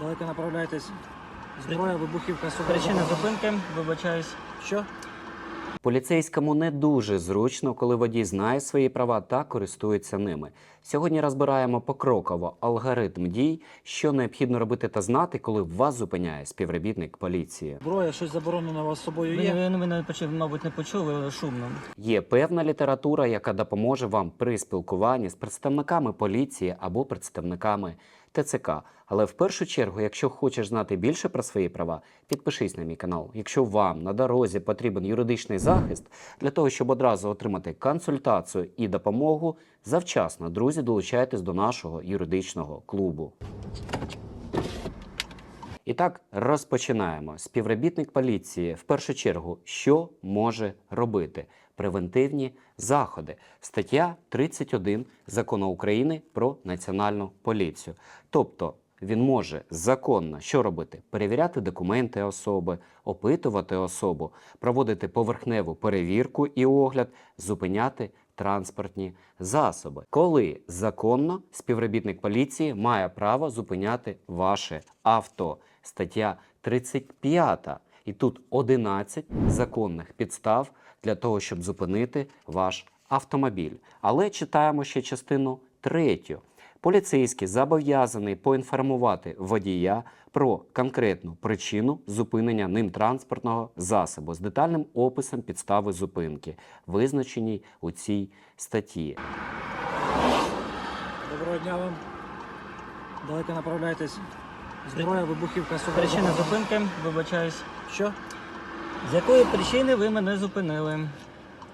Далеко направляєтесь. Зброя, вибухівка. Причина зупинки, вибачаюсь. Що? Поліцейському не дуже зручно, коли водій знає свої права та користується ними. Сьогодні розбираємо покроково алгоритм дій, що необхідно робити та знати, коли вас зупиняє співробітник поліції. Зброя, щось заборонене у вас з собою Ви, є? ви мене почув, мабуть, не почули шумно. Є певна література, яка допоможе вам при спілкуванні з представниками поліції або представниками ТЦК. Але в першу чергу, якщо хочеш знати більше про свої права, підпишись на мій канал. Якщо вам на дорозі потрібен юридичний захист для того, щоб одразу отримати консультацію і допомогу, завчасно, друзі, долучайтесь до нашого юридичного клубу. І так розпочинаємо. Співробітник поліції в першу чергу, що може робити? Превентивні заходи. Стаття 31 закону України про національну поліцію. Тобто він може законно що робити? Перевіряти документи особи, опитувати особу, проводити поверхневу перевірку і огляд, зупиняти транспортні засоби. Коли законно співробітник поліції має право зупиняти ваше авто. Стаття 35. І тут 11 законних підстав для того, щоб зупинити ваш автомобіль. Але читаємо ще частину третю. Поліцейський зобов'язаний поінформувати водія про конкретну причину зупинення ним транспортного засобу з детальним описом підстави зупинки, визначеній у цій статті. Доброго дня вам. Далеко направляєтесь. Зброя, вибухівка, особа. Причина зупинки, вибачаюсь. Що? З якої причини ви мене зупинили?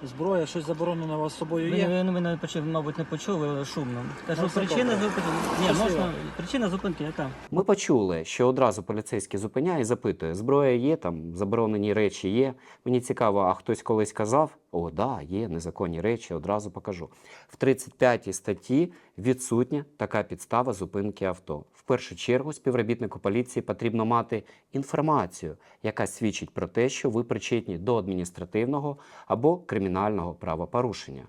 Зброя, щось заборонене у вас з собою Ви, є? ви мене почув, мабуть, не почули шумно. Кажу, Ну, все причина добре. зупинки. Ні, можна. Причина зупинки яка? Ми почули, що одразу поліцейський зупиняє і запитує: зброя є, там заборонені речі є. Мені цікаво, а хтось колись казав: о, да, є незаконні речі, одразу покажу. В 35 статті відсутня така підстава зупинки авто. В першу чергу співробітнику поліції потрібно мати інформацію, яка свідчить про те, що ви причетні до адміністративного або кримінального правопорушення.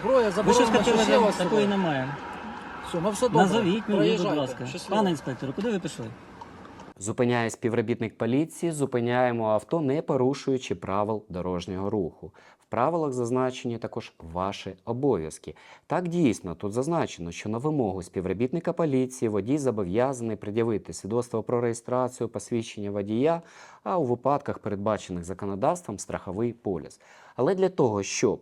Зброя Ви що заборонена, щось є у вас такої немає. Все, ну все добре. Назовіть мені, будь ласка. Пане інспектору, куди ви пішли? Зупиняє співробітник поліції, зупиняємо авто, не порушуючи правил дорожнього руху. В правилах зазначені також ваші обов'язки. Так дійсно тут зазначено, що на вимогу співробітника поліції водій зобов'язаний пред'явити свідоцтво про реєстрацію посвідчення водія, а у випадках, передбачених законодавством, страховий поліс. Але для того, щоб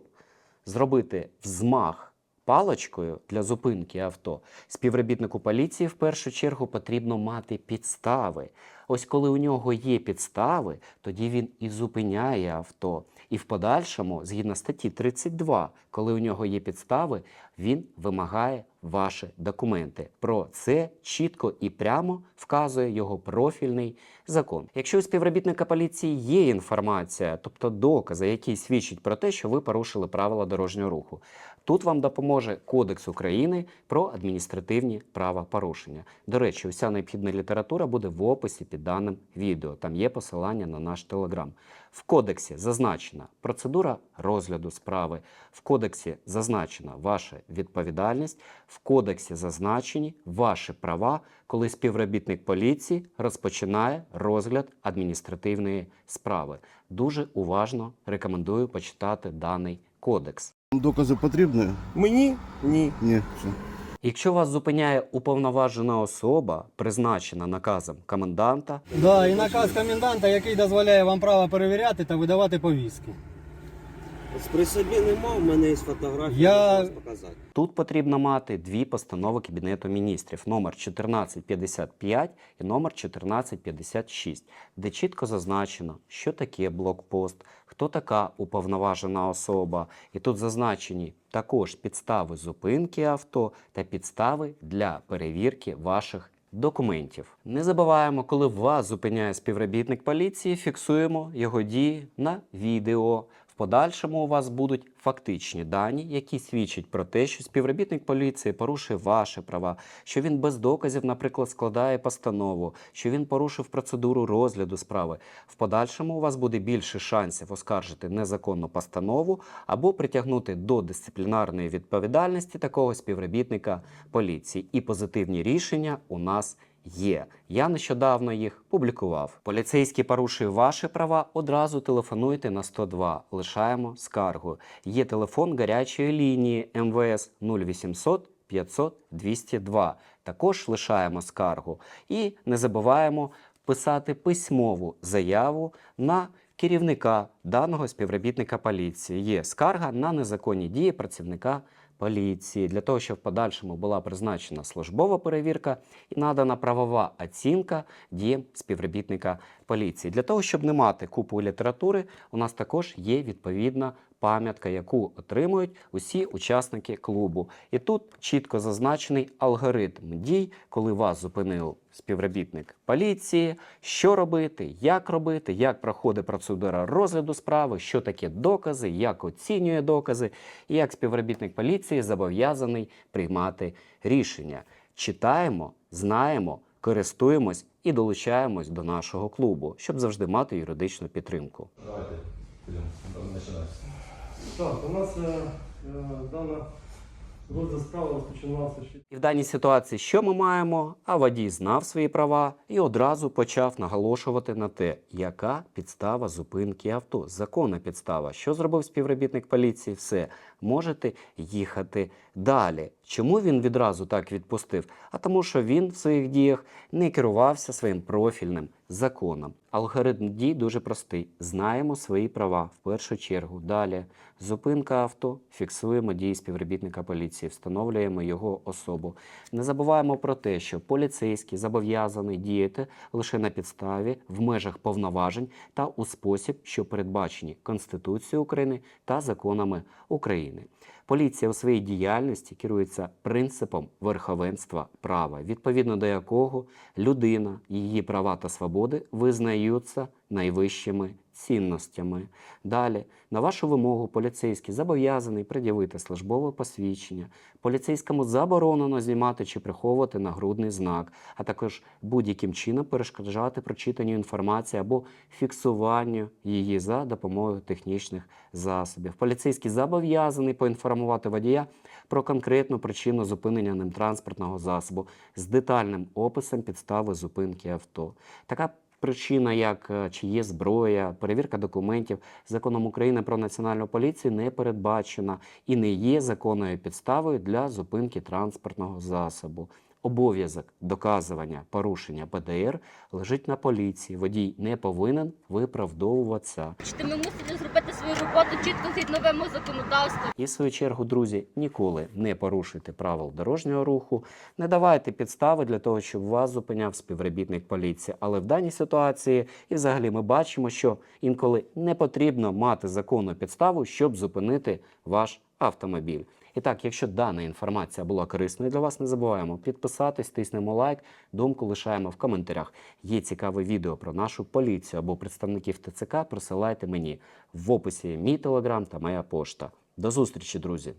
зробити взмах паличкою для зупинки авто, співробітнику поліції в першу чергу потрібно мати підстави. Ось коли у нього є підстави, тоді він і зупиняє авто. І в подальшому, згідно статті 32, коли у нього є підстави, він вимагає ваші документи. Про це чітко і прямо вказує його профільний закон. Якщо у співробітника поліції є інформація, тобто докази, які свідчать про те, що ви порушили правила дорожнього руху, Тут вам допоможе Кодекс України про адміністративні правопорушення. До речі, уся необхідна література буде в описі під даним відео. Там є посилання на наш телеграм. В кодексі зазначена процедура розгляду справи. В кодексі зазначена ваша відповідальність. В кодексі зазначені ваші права, коли співробітник поліції розпочинає розгляд адміністративної справи. Дуже уважно рекомендую почитати даний кодекс. Докази потрібні? Мені ні. Ні. Все. Якщо вас зупиняє уповноважена особа, призначена наказом коменданта, Да, і наказ коменданта, який дозволяє вам право перевіряти та видавати повістки. При собі нема, в мене є фотографія, Я- можу показати. тут потрібно мати дві постанови Кабінету міністрів: номер 1455 і номер 1456, де чітко зазначено, що таке блокпост, хто така уповноважена особа. І тут зазначені також підстави зупинки авто та підстави для перевірки ваших. Документів не забуваємо, коли вас зупиняє співробітник поліції, фіксуємо його дії на відео. В подальшому у вас будуть фактичні дані, які свідчать про те, що співробітник поліції порушує ваші права, що він без доказів, наприклад, складає постанову, що він порушив процедуру розгляду справи. В подальшому у вас буде більше шансів оскаржити незаконну постанову або притягнути до дисциплінарної відповідальності такого співробітника поліції. І позитивні рішення у нас є. Я нещодавно їх публікував. Поліцейський порушує ваші права. Одразу телефонуйте на 102. Лишаємо скаргу. Є телефон гарячої лінії МВС 0800 500 202. Також лишаємо скаргу. І не забуваємо писати письмову заяву на керівника даного співробітника поліції. Є скарга на незаконні дії працівника поліції для того, щоб в подальшому була призначена службова перевірка і надана правова оцінка діям співробітника поліції. Для того, щоб не мати купу літератури, у нас також є відповідна пам'ятка, яку отримують усі учасники клубу. І тут чітко зазначений алгоритм дій, коли вас зупинив співробітник поліції, що робити, як робити, як проходить процедура розгляду справи, що таке докази, як оцінює докази, і як співробітник поліції зобов'язаний приймати рішення. Читаємо, знаємо, користуємось і долучаємось до нашого клубу, щоб завжди мати юридичну підтримку. Давайте будемо починати. Так, у нас е, е, дана розгляд справи розпочинався ще І в даній ситуації що ми маємо? А водій знав свої права і одразу почав наголошувати на те, яка підстава зупинки авто. Законна підстава. Що зробив співробітник поліції? Все, можете їхати далі. Чому він відразу так відпустив? А тому, що він в своїх діях не керувався своїм профільним законом. Алгоритм дій дуже простий. Знаємо свої права в першу чергу. Далі зупинка авто, фіксуємо дії співробітника поліції, встановлюємо його особу. Не забуваємо про те, що поліцейський зобов'язаний діяти лише на підставі в межах повноважень та у спосіб, що передбачені Конституцією України та законами України. Поліція у своїй діяльності керується принципом верховенства права, відповідно до якого людина, її права та свободи визнаються найвищими цінностями. Далі, на вашу вимогу, поліцейський зобов'язаний пред'явити службове посвідчення. Поліцейському заборонено знімати чи приховувати нагрудний знак, а також будь-яким чином перешкоджати прочитанню інформації або фіксуванню її за допомогою технічних засобів. Поліцейський зобов'язаний поінформувати водія про конкретну причину зупинення ним транспортного засобу з детальним описом підстави зупинки авто. Така причина, як е, чи є зброя, перевірка документів законом України про національну поліцію не передбачена і не є законною підставою для зупинки транспортного засобу. Обов'язок доказування порушення ПДР лежить на поліції. Водій не повинен виправдовуватися. Чи ми мусимо зробити свою роботу чітко згідно вимог законодавства? І в свою чергу, друзі, ніколи не порушуйте правил дорожнього руху, не давайте підстави для того, щоб вас зупиняв співробітник поліції. Але в даній ситуації, і взагалі, ми бачимо, що інколи не потрібно мати законну підставу, щоб зупинити ваш автомобіль. І так, якщо дана інформація була корисною для вас, не забуваємо підписатись, тиснемо лайк, думку лишаємо в коментарях. Є цікаве відео про нашу поліцію або представників ТЦК. Присилайте мені в описі мій телеграм та моя пошта. До зустрічі, друзі!